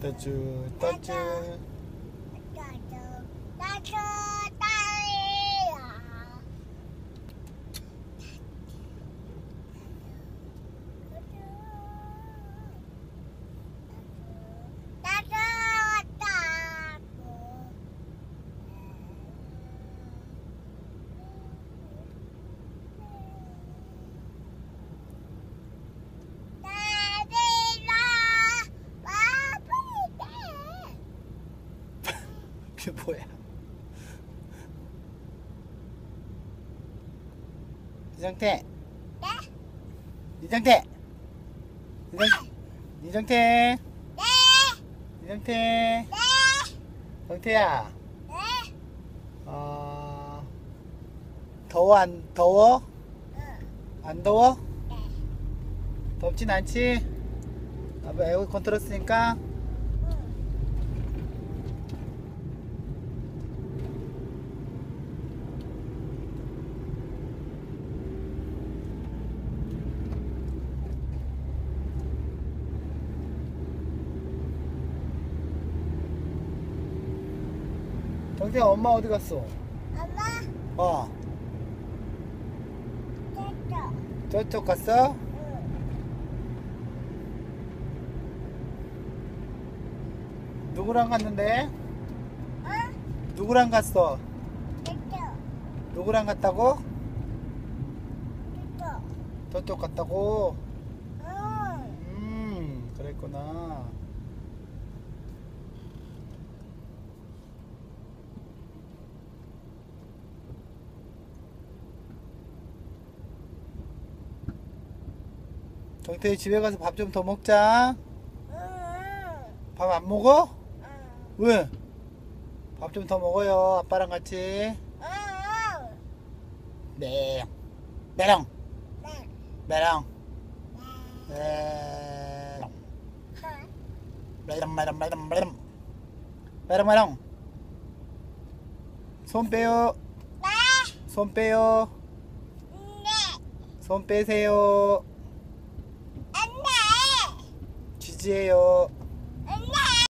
タチュータチュー 그게 뭐야 이정태 네? 이정태 이정 이정태 네? 이정태 네? 정태야 네? 어 더워 안 더워 응. 안 더워 네. 덥진 않지 아빠 에어컨 틀었으니까 정태야 엄마 어디 갔어 엄마, 어 됐어. 저쪽 갔어 응. 누구랑 갔는데 어? 누구랑 갔어 됐어. 누구랑 갔다고 됐어. 저쪽 갔다고 응. 음 그랬구나 정태희 집에 가서 밥 좀 더 먹자 응. 밥안 먹어? 응. 왜? 밥 좀 더 먹어요 아빠랑 같이 응. 네 메롱 네. 메롱 네. 메롱 메롱 메롱 메롱 메롱 메롱 메롱 손 빼요 네. 손 빼요 네. 손 빼세요 안 돼. 지지해요